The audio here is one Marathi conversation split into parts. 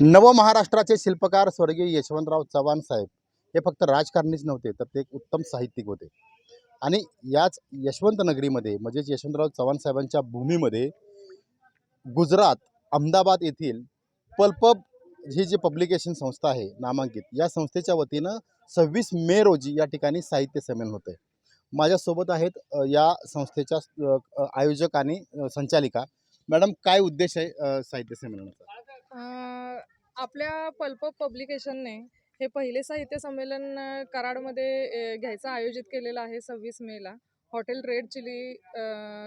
नवमहाराष्ट्राचे शिल्पकार स्वर्गीय यशवंतराव चव्हाण साहेब हे फक्त राजकारणीच नव्हते तर ते एक उत्तम साहित्यिक होते. आणि याच यशवंत नगरीमध्ये म्हणजेच यशवंतराव चव्हाण साहेबांच्या भूमीमध्ये गुजरात अहमदाबाद येथील पल्पब ही जी पब्लिकेशन संस्था आहे नामांकित या संस्थेच्या वतीनं सव्वीस मे रोजी या ठिकाणी साहित्य संमेलन होतं माझ्यासोबत आहेत या संस्थेच्या आयोजक आणि संचालिका. मॅडम काय उद्देश आहे साहित्य संमेलनाचा? आपल्या पल्प पब्लिकेशनने हे पहिले साहित्य संमेलन कराडमध्ये घ्यायचं आयोजित केलेलं आहे सव्वीस मेला हॉटेल रेड चिली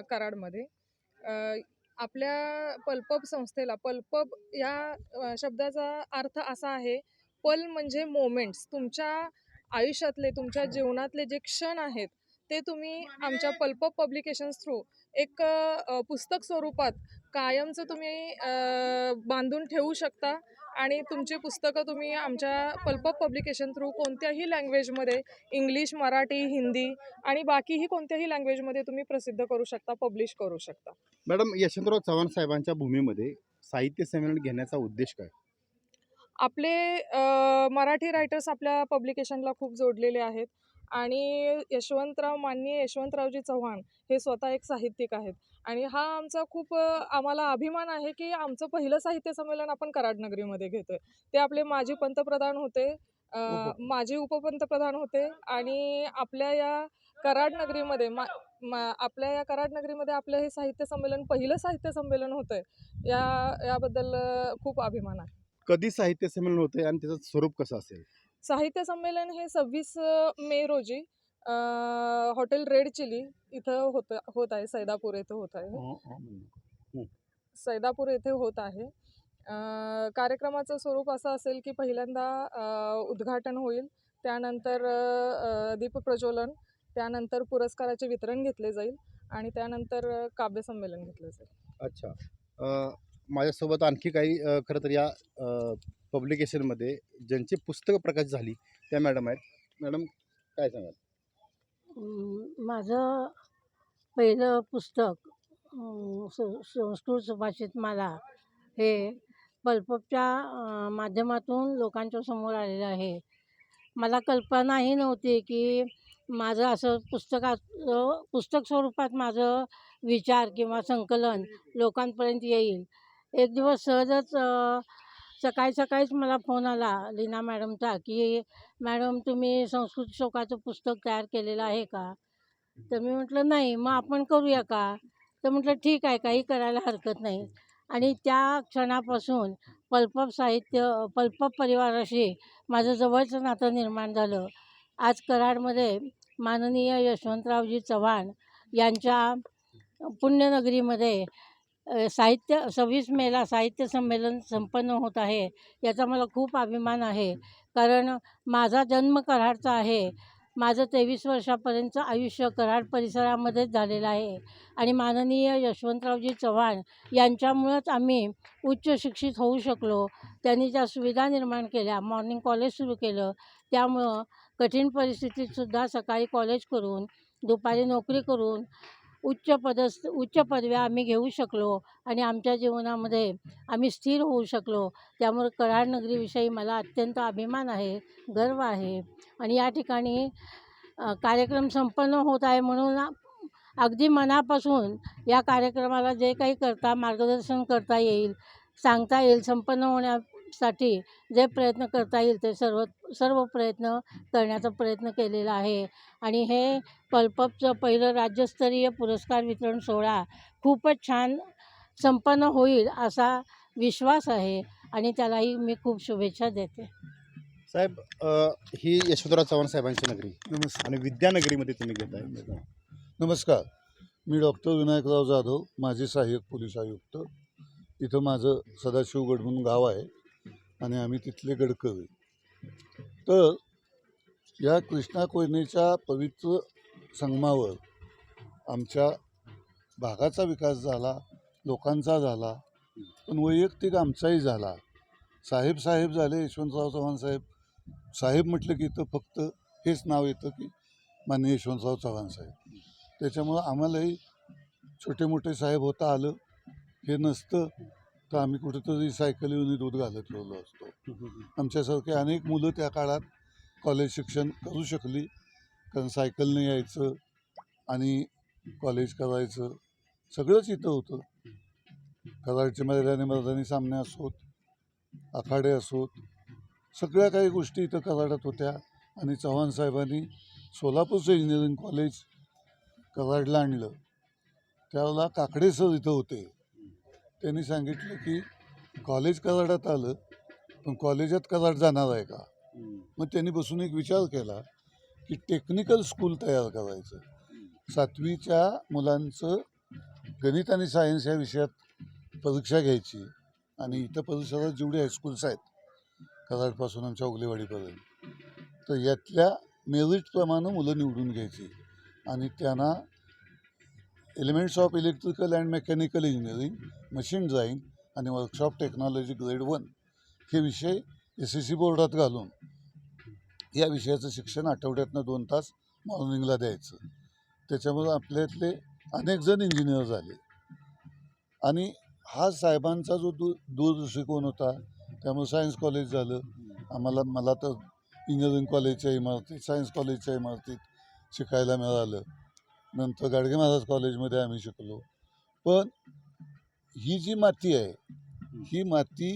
कराडमध्ये. आपल्या पल्पब संस्थेला पल्पब या शब्दाचा अर्थ असा आहे पल म्हणजे मोमेंट्स. तुमच्या आयुष्यातले तुमच्या जीवनातले जे क्षण आहेत ते तुम्ही आमच्या पल्पब पब्लिकेशन्स थ्रू एक पुस्तक स्वरूपात कायमचं तुम्ही बांधून ठेवू शकता आणि तुमची पुस्तकं तुम्ही आमच्या पल्पब पब्लिकेशन थ्रू कोणत्याही लँग्वेजमध्ये इंग्लिश मराठी हिंदी आणि बाकीही कोणत्याही लँग्वेजमध्ये तुम्ही प्रसिद्ध करू शकता पब्लिश करू शकता. मॅडम यशवंतराव चव्हाण साहेबांच्या भूमीमध्ये साहित्य संमेलन घेण्याचा उद्देश काय? आपले मराठी रायटर्स आपल्या पब्लिकेशनला खूप जोडलेले आहेत. आणि यशवंतराव माननीय यशवंतरावजी चव्हाण हे स्वतः एक साहित्यिक आहेत. आणि हा आमचा खूप आम्हाला अभिमान आहे की आमचं पहिलं साहित्य संमेलन आपण कराडनगरीमध्ये घेतोय. ते आपले माजी पंतप्रधान होते अ, उप- माजी उपपंतप्रधान होते आणि आपल्या या कराड नगरीमध्ये मा मा- आपल्या या कराड नगरीमध्ये आपलं हे साहित्य संमेलन पहिलं साहित्य संमेलन होतंय या याबद्दल खूप अभिमान आहे. कधी साहित्य संमेलन होते आणि त्याचं स्वरूप कसं असेल? साहित्य संमेलन हे सव्वीस मे रोजी हॉटेल रेड चिली इथं होत होत आहे सैदापूर येथे होत आहे. सैदापूर येथे होत आहे. कार्यक्रमाचं स्वरूप असं असेल की पहिल्यांदा उद्घाटन होईल त्यानंतर दीपप्रज्वलन त्यानंतर पुरस्काराचे वितरण घेतले जाईल आणि त्यानंतर काव्यसंमेलन घेतलं जाईल. अच्छा. माझ्यासोबत आणखी काही खरं तर या पब्लिकेशनमध्ये ज्यांची पुस्तकं प्रकाशित झाली त्या मॅडम आहेत. मॅडम काय सांगाल? माझं पहिलं पुस्तक संस्कृत सुभाषित माला हे पल्पच्या माध्यमातून लोकांच्या समोर आलेलं आहे. मला कल्पनाही नव्हती की माझं असं पुस्तकात पुस्तक स्वरूपात माझं विचार किंवा संकलन लोकांपर्यंत येईल. एक दिवस सहजच सकाळी सकाळीच मला फोन आला लीना मॅडमचा की मॅडम तुम्ही संस्कृत शोकाचं पुस्तक तयार केलेलं आहे का? तर मी म्हटलं नाही मग आपण करूया का? तर म्हटलं ठीक आहे काही करायला हरकत नाही. आणि त्या क्षणापासून पल्पप साहित्य पल्पप परिवाराशी माझं जवळचं नातं निर्माण झालं. आज कराडमध्ये माननीय यशवंतरावजी चव्हाण यांच्या पुण्यनगरीमध्ये साहित्य सव्वीस मेला साहित्य संमेलन संपन्न होत आहे याचा मला खूप अभिमान आहे. कारण माझा जन्म कराडचा आहे. माझं तेवीस वर्षापर्यंतचं आयुष्य कराड परिसरामध्येच झालेलं आहे. आणि माननीय यशवंतरावजी चव्हाण यांच्यामुळंच आम्ही उच्च शिक्षित होऊ शकलो. त्यांनी ज्या सुविधा निर्माण केल्या मॉर्निंग कॉलेज सुरू केलं त्यामुळं कठीण परिस्थितीतसुद्धा सकाळी कॉलेज करून दुपारी नोकरी करून उच्च पदस्थ उच्च पदव्या आम्ही घेऊ शकलो आणि आमच्या जीवनामध्ये आम्ही स्थिर होऊ शकलो. त्यामुळे कराड नगरीविषयी मला अत्यंत अभिमान आहे गर्व आहे. आणि या ठिकाणी कार्यक्रम संपन्न होत आहे म्हणून अगदी मनापासून या कार्यक्रमाला जे काही करता मार्गदर्शन करता येईल सांगता येईल संपन्न होण्या होण्यासाठी जे प्रयत्न करता येईल ते सर्व सर्व प्रयत्न करण्याचा प्रयत्न केलेला आहे. आणि हे पल्पपचं पहिलं राज्यस्तरीय पुरस्कार वितरण सोहळा खूपच छान संपन्न होईल असा विश्वास आहे आणि त्यालाही मी खूप शुभेच्छा देते. साहेब ही यशवंतराव चव्हाण साहेबांची नगरी नमस्कार. आणि विद्यानगरीमध्ये तुम्ही घेताय नमस्कार. मी डॉक्टर विनायकराव जाधव माजी सहाय्यक पोलीस आयुक्त. इथं माझं सदाशिवगड म्हणून गाव आहे. आणि आम्ही तिथले गडकरी. तर या कृष्णा कोयनेच्या पवित्र संगमावर आमच्या भागाचा विकास झाला लोकांचा झाला पण वैयक्तिक आमचाही झाला. साहेब साहेब झाले यशवंतराव चव्हाण साहेब. साहेब म्हटलं की इथं फक्त हेच नाव येतं की माननीय यशवंतराव चव्हाण साहेब. त्याच्यामुळं आम्हालाही छोटे मोठे साहेब होता आलं. हे नसतं. तर आम्ही कुठेतरी सायकल येऊन दूध घालत ठेवलो असतो आमच्यासारखे अनेक मुलं त्या काळात कॉलेज शिक्षण करू शकली कारण सायकलने यायचं आणि कॉलेज करायचं सगळंच इथं होतं. कराडचे मैदानी मैदानी सामने असोत आखाडे असोत सगळ्या काही गोष्टी इथं कराडात होत्या आणि चव्हाण साहेबांनी सोलापूरचं इंजिनिअरिंग कॉलेज कराडला आणलं. त्यावेळेला काकडे सर इथं होते. त्यांनी सांगितलं की कॉलेज कराडात आलं पण कॉलेजात कराड जाणार आहे का? मग त्यांनी बसून एक विचार केला की टेक्निकल स्कूल तयार करायचं. सातवीच्या मुलांचं गणित आणि सायन्स या विषयात परीक्षा घ्यायची आणि इथं परिसरात जेवढे हायस्कूल्स आहेत कराडपासून आमच्या उगलेवाडीपर्यंत तर यातल्या मेरिटप्रमाणे मुलं निवडून घ्यायची आणि त्यांना elements of electrical and mechanical engineering machine design आणि वर्कशॉप टेक्नॉलॉजी ग्रेड वन हे विषय एस एस सी बोर्डात घालून या विषयाचं शिक्षण आठवड्यातनं दोन तास मॉर्निंगला द्यायचं. त्याच्यामुळं आपल्यातले अनेक जण इंजिनियर झाले. आणि हा साहेबांचा जो दूर दूरदृष्टिकोन होता त्यामुळे सायन्स कॉलेज झालं. आम्हाला मला तर इंजिनिअरिंग कॉलेजच्या इमारतीत सायन्स कॉलेजच्या इमारतीत शिकायला मिळालं. नंतर गाडगे महाराज कॉलेजमध्ये आम्ही शिकलो. पण ही जी माती आहे ही माती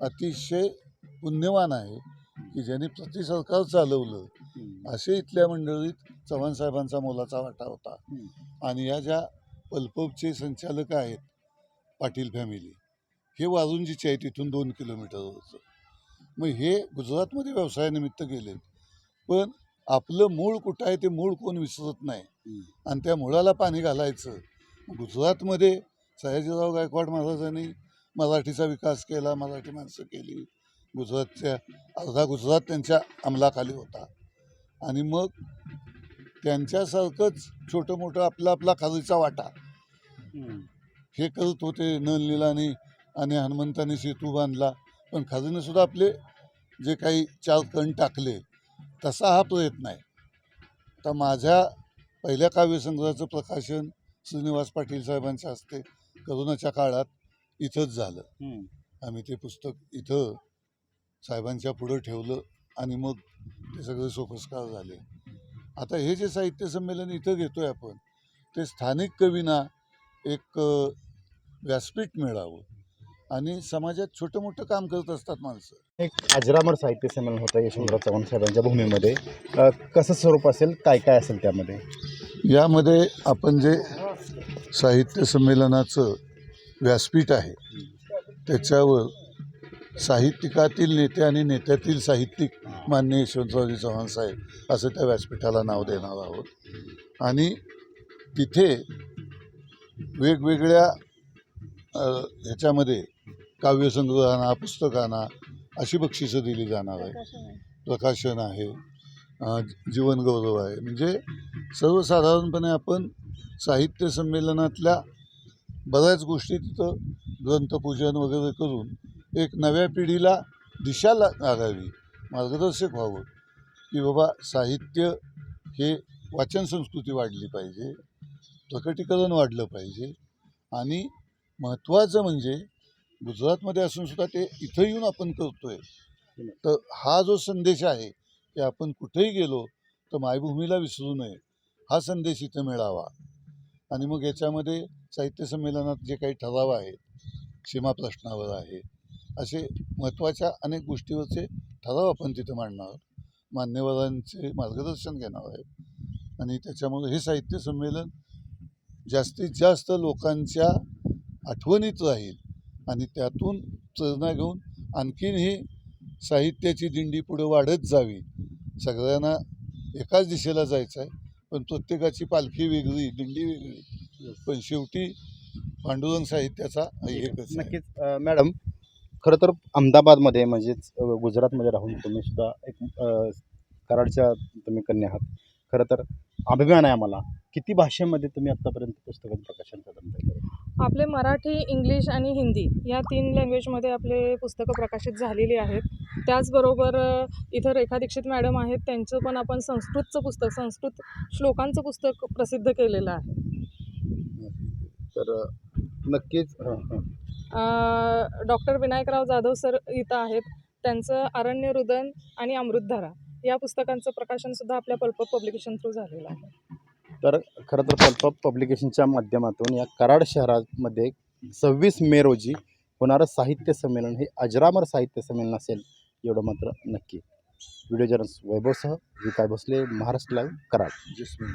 अतिशय पुण्यवान आहे की ज्यांनी प्रति सरकार चालवलं. असे इथल्या मंडळीत चव्हाण साहेबांचा मोलाचा वाटा होता. आणि या ज्या पल्पचे संचालक आहेत पाटील फॅमिली हे वारुंजीचे आहे तिथून दोन किलोमीटरवरचं मग हे गुजरातमध्ये व्यवसायानिमित्त गेलेत. पण आपलं मूळ कुठं आहे ते मूळ कोण विसरत नाही. आणि त्या मुळाला पाणी घालायचं. गुजरातमध्ये सयाजीराव गायकवाड महाराजांनी मराठीचा विकास केला मराठी माणसं केली. गुजरातच्या अर्धा गुजरात त्यांच्या अंमलाखाली होता. आणि मग त्यांच्यासारखंच छोटं मोठं आपला आपला खालीचा वाटा. हे करत होते नलनीलानी आणि हनुमंतानी सेतू बांधला. पण खाजूने सुद्धा आपले जे काही चार कण टाकले तसा हा प्रयत्न आहे तर माझ्या पहिल्या काव्यसंग्रहाचं प्रकाशन श्रीनिवास पाटील साहेबांच्या हस्ते करोनाच्या काळात इथंच झालं. आम्ही ते पुस्तक इथं साहेबांच्या पुढं ठेवलं आणि मग ते सगळे सोपस्कार झाले. आता हे जे साहित्य संमेलन इथं घेतोय आपण ते स्थानिक कवींना एक व्यासपीठ मिळावं. आणि समाजात छोटं मोठं काम करत असतात माणसं. एक अजरामर साहित्य संमेलन होतं यशवंतराव चव्हाण साहेबांच्या भूमीमध्ये. अ, कसं स्वरूप असेल? काय काय असेल त्यामध्ये? यामध्ये आपण जे साहित्य संमेलनाचं व्यासपीठ आहे त्याच्यावर साहित्यिकातील नेते आणि नेत्यातील साहित्यिक मान्य यशवंतरावजी चव्हाण साहेब असं त्या व्यासपीठाला नाव देणार आहोत. आणि तिथे वेगवेगळ्या अ, ह्याच्यामध्ये काव्यसंग्रहांना पुस्तकांना अशी बक्षिसं दिली जाणार आहे. प्रकाशन आहे. जीवनगौरव आहे. म्हणजे सर्वसाधारणपणे आपण साहित्य संमेलनातल्या बऱ्याच गोष्टी तिथं ग्रंथपूजन वगैरे करून एक नव्या पिढीला दिशा लागावी मार्गदर्शक व्हावं की बाबा साहित्य हे वाचन संस्कृती वाढली पाहिजे प्रकटीकरण वाढलं पाहिजे आणि महत्त्वाचं म्हणजे गुजरातमध्ये असून सुद्धा ते इथं येऊन आपण करतोय. तर हा जो संदेश आहे की आपण कुठेही गेलो तर मायभूमीला विसरू नये. हा संदेश इथं मिळावा. आणि मग याच्यामध्ये साहित्य संमेलनात जे काही ठराव आहेत सीमा प्रश्नावर आहे असे महत्त्वाच्या अनेक गोष्टीवरचे ठराव आपण तिथं मांडणार मान्यवरांचे मार्गदर्शन घेणार आहेत. आणि त्याच्यामुळे हे साहित्य संमेलन जास्तीत जास्त लोकांच्या आठवणीत राहील. आणि त्यातून प्रेरणा घेऊन आणखीन ही साहित्याची दिंडी पुढे वाढत जावी. सगळ्यांना एकाच दिशेला जायचं आहे पण प्रत्येकाची पालखी वेगळी दिंडी वेगळी पण शेवटी पांडुरंग साहित्याचा एकच. नक्कीच. मॅडम खरं तर अहमदाबादमध्ये म्हणजेच गुजरातमध्ये राहून तुम्ही सुद्धा एक कराडच्या तुम्ही कन्या आहात. खरं तर अभिमान आहे आम्हाला. किती भाषेमध्ये तुम्ही आत्तापर्यंत पुस्तकाचं प्रकाशन करत आपले मराठी इंग्लिश आणि हिंदी या तीन लँग्वेजमध्ये आपले पुस्तकं प्रकाशित झालेली आहेत. त्याचबरोबर इथं रेखा दीक्षित मॅडम आहेत. त्यांचं पण आपण संस्कृतचं पुस्तक संस्कृत श्लोकांचं पुस्तक प्रसिद्ध केलेलं आहे. तर नक्कीच. डॉक्टर विनायकराव जाधव सर इथं आहेत. त्यांचं अरण्य रुदन आणि अमृतधारा या पुस्तकांचं प्रकाशनसुद्धा आपल्या पल्प पब्लिकेशन थ्रू झालेलं आहे. तर खरं तर पल्पप पब्लिकेशनच्या माध्यमातून या कराड शहरामध्ये सव्वीस मे रोजी होणारं साहित्य संमेलन हे अजरामर साहित्य संमेलन असेल एवढं मात्र नक्की. व्हिडिओ जर्नल्स वैभवसह विकाय भोसले महाराष्ट्र लाईव्ह कराड. जसमी